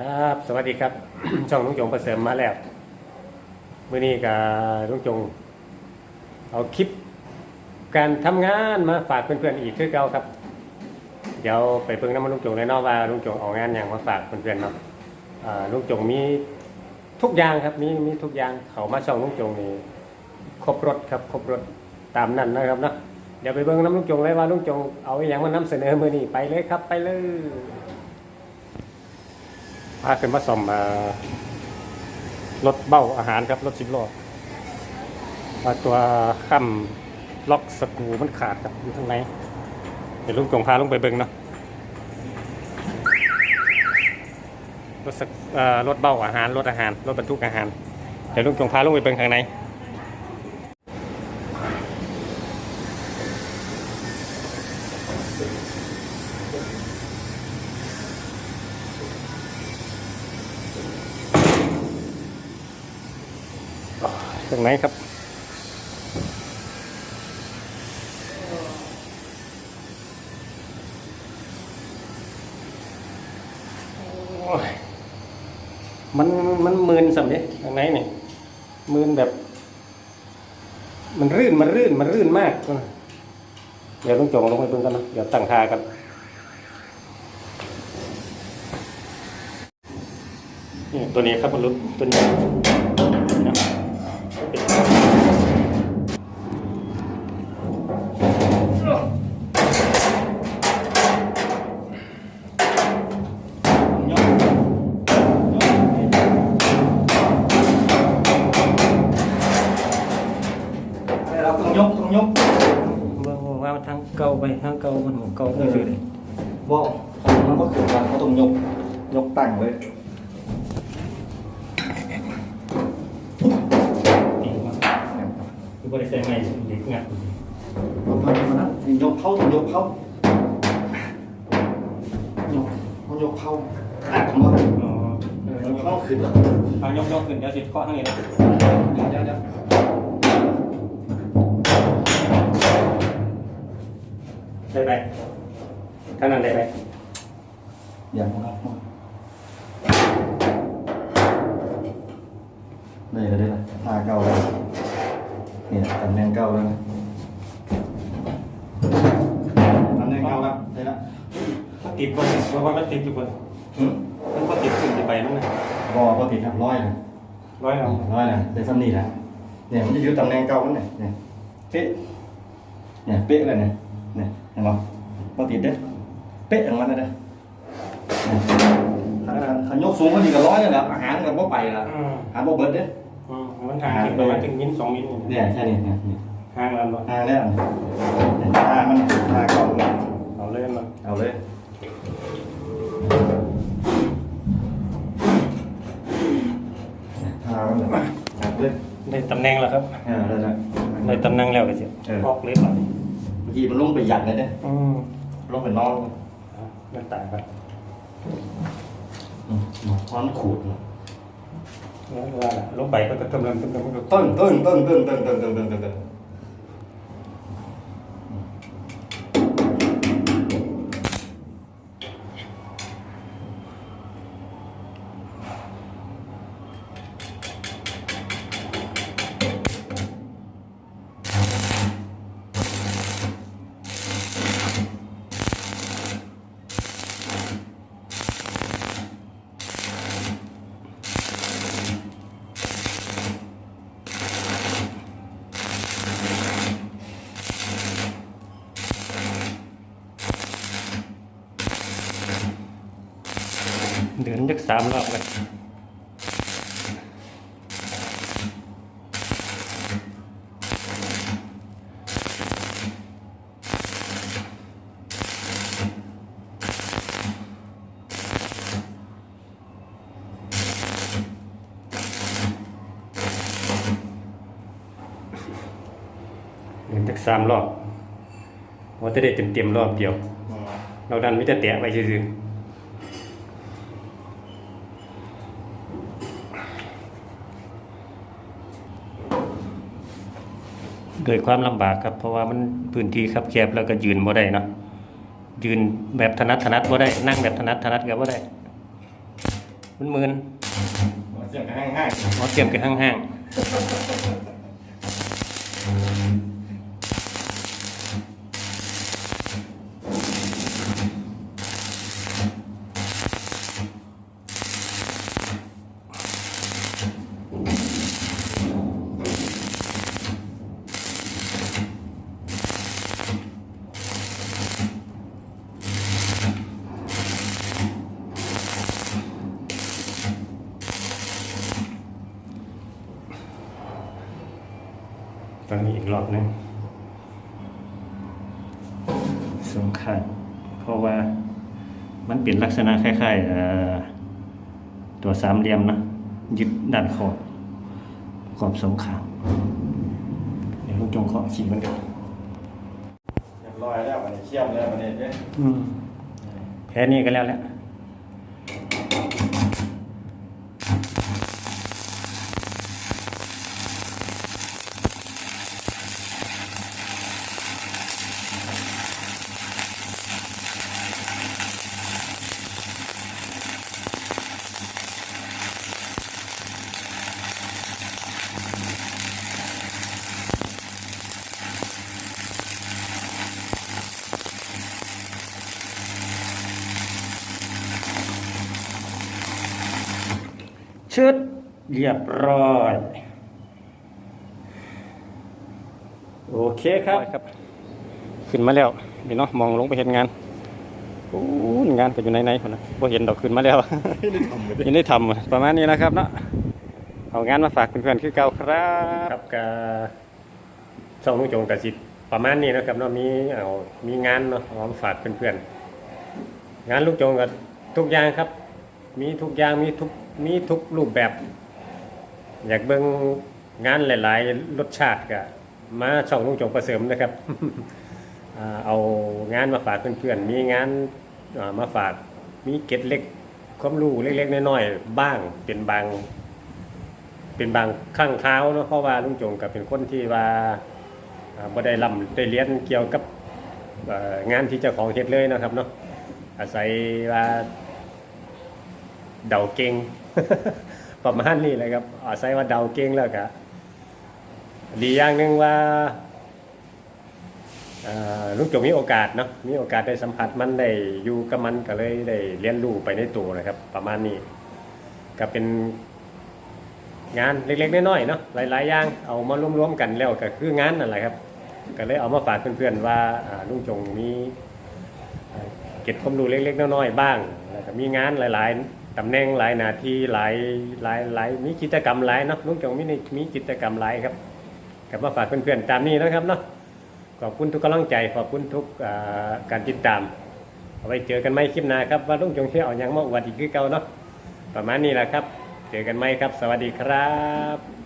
ครับ สวัสดีครับ ช่องลุงจงประเสริมมาแล้วมื่อนี้กับลุงจง เอาคลิปการทำงานมาฝากเพื่อนๆอีกคือเก่าครับ เดี๋ยวไปเพิ่งน้ำมันลุงจงเลยเนาะว่าลุงจงเอางานอย่างมาฝากเพื่อนๆเนาะอ่าลุงจงมีทุกอย่างครับมีมีทุกอย่างเขามาช่องลุงจงนี่ครบรถครับ ครบรถตามนั้นนะครับเนาะเดี๋ยวไปเบิ่งน้ำลุงจงเลยว่าลุงจงเอาอหย่างมานำเสนอมือนี้ไปเลยครับ ไปเลย พาขึ้นมาส่อมารถเบ้าอาหารครับรถสิบล้อตัวข้ามล็อกสกรูมันขาดครับอยู่ข้างในเดี๋ยวลุงจงพาลุงไปเบิ่งเนาะรถสกเอ่อรถเบ้าอาหารรถอาหารรถบรรทุกอาหาร เดี๋ยวลุงจงพาลุงไปเบิ่งข้างใน ข้างในครับ มันมันมืนสำเร็จข้างในเนี่ยมืนแบบ มันรื่นมันรื่นมันรื่นมากเดี๋ยวต้องจงลงไปเบิ่งกันนะเดี๋ยวตั้งท่ากันนี่ตัวนี้ครับมันรุดตัวนี้ ไปทางเก่ามันหมเก่าไม่ซื่อเลยบอกมันก็คือว่าเขาต้องยกยกตั้งไว้นี่ว่าคือบริษัทใหม่เด็กงัดประมาณนั้นยกเข้าต้องยกเข้ายกต้องยกเข้าอะผมว่าอ๋อเออยกเข้าขึ้นแล้วเอายกยกขึ้นเดี๋ยวสิเคาะทางนี้นะเดี๋ยวเดี๋ยว ได้ไหมทางนั้นได้ไหมอย่างนั้นได้แล้วได้แล้วท่าเก่าแล้วนี่ตำแหน่งเก่าแล้วนะตำแหน่งเก่าแล้วได้แล้วมันติดบนเพราะว่ามันติดอยู่บนหืมมันก็ติดขึ้นไปนั่นนะรอปกติครับร้อยนะร้อยเอาร้อยนะได้ซ้ำนี่แหละเนี่ยมันจะอยู่ตำแหน่งเก่ามันเนี่ยเนี่ยเป๊ะเนี่ยเป๊ะเลยเนี่ย เนี่ยเห็นไหมปกติเด้เป๊ะอย่างนั้นเลยเด้เนี่ยขันขันขันยกสูงก็ดีกับร้อยเลยนะอาหารกับพวกไปละอืมอาหารพวกเบิร์ดเด้อืมมันห่างขึ้นประมาณถึงมิ้นสองมิ้นเนี่ยแค่นี้เนี่ยเนี่ยห่างแล้วเนาะห่างแล้วเนี่ยห่างมันห่างเก่าเนี่ยเอาเลยเนาะเอาเลยห่างมันเลยห่างเลยได้ตำแหน่งแล้วครับอ่าได้แล้วได้ตำแหน่งแล้วก็สิเออออกเล็บอะ เมื่อกี้มันลงไปหยัดเลยเนี่ยอืมลงไปนอนอะมันต่างกันอืมนอนขูดเนาะแล้วว่าล่ะลงไปก็จะกำลังกำลังกำลังตึ้งตึ้งตึ้งตึ้งตึ้งตึ้งตึ้งตึ้งตึ้ง เดือนจักสามรอบเลยเดือนจักสามรอบว่าจะได้เต็มเต็มๆรอบเดียว เราดันไม่จะแตะไปซื่อๆ โดยความลำบากครับ เพราะว่ามันพื้นที่คับแคบแล้วก็ยืนบ่ได้เนาะยืนแบบถนัดถนัดบ่ได้นั่งแบบถนัดถนัดก็บ่ได้มันมืนเสียงกันห้างๆเอาเสียมกันห้างๆตอ นนี้อีกรอบหนึงสงขาเพราะว่ามันเป็นลักษณะคล้ายๆเอ่อตัวสามเหลี่ยมนะยึดด้านขอบขอบสงขามเดี๋ยวลูกจงเคาะขีดมันกันเรียบร้อยแล้ววันนี้เชี่ยมแล้ววันนี้เด้อืมแค่นี้ก็แล้วแหละ ชุดเรียบร้อย โอเคครับครับ ขึ้นมาแล้วนี่เนาะมองลงไปเห็นงานโอ้งานก็อยู่ไหนๆคนนะบ่เห็นดอกขึ้นมาแล้วยังได้ทำประมาณนี้นะครับเนาะเอางานมาฝากเพื่อนๆคือเก่าครับครับกับช่องนุ่งจงกระสิประมาณนี้นะครับเนาะมีเอามีงานเนาะเอามาฝากเพื่อนๆงานลูกจงกับทุกอย่างครับ มีทุกอย่างมีทุก มีทุกรูปแบบ อยากเบิ่งงานหลาย ๆ รสชาติก็มาช่องลุงจงประเสริมนะครับ เอางานมาฝากเพื่อนๆ มีงานมาฝาก มีเก็ดเล็กความรู้เล็ก ๆ น้อย ๆ บ้าง เป็นบาง เป็นบางข้างเท้าเนาะ เพราะว่าลุงจงก็เป็นคนที่ว่าอ่าบ่ได้ร่ำได้เรียนเกี่ยวกับงานที่เจ้าของเฮ็ดเลยนะครับเนาะ อาศัยว่าเดาเก่ง ประมาณนี้เลยครับอาศัยว่าเดาเก่งแล้วก็ดีอย่างหนึ่งว่าลุงจงมีโอกาสเนาะมีโอกาสได้สัมผัสมันได้อยู่กับมันก็เลยได้เรียนรู้ไปในตัวนะครับ ประมาณนี้ก็เป็นงานเล็กๆน้อยๆเนาะหลายๆอย่างเอามารวมๆกันแล้วก็คืองานนั่นแหละครับ ก็เลยเอามาฝากเพื่อนๆว่าลุงจงมีเอ่อเก็บความรู้เล็กๆน้อยๆบ้างแล้วก็มีงานหลาย ๆ ตำแหน่งหลายหนาทีหลายหลายหลายมีกิจกรรมหลายเนาะลุงจงมีมีกิจกรรมหลายครับกลับมาฝากเพื่อนๆตามนี้นะครับเนาะขอบคุณทุกกำลังใจขอบคุณทุกการติดตามเอาไว้เจอกันไหมคลิปหน้าครับว่าลุงจงเชื่อเอาอย่างมาอวดอีกคือเก่าเนาะประมาณนี้แหละครับ เจอกันไหมครับ สวัสดีครับ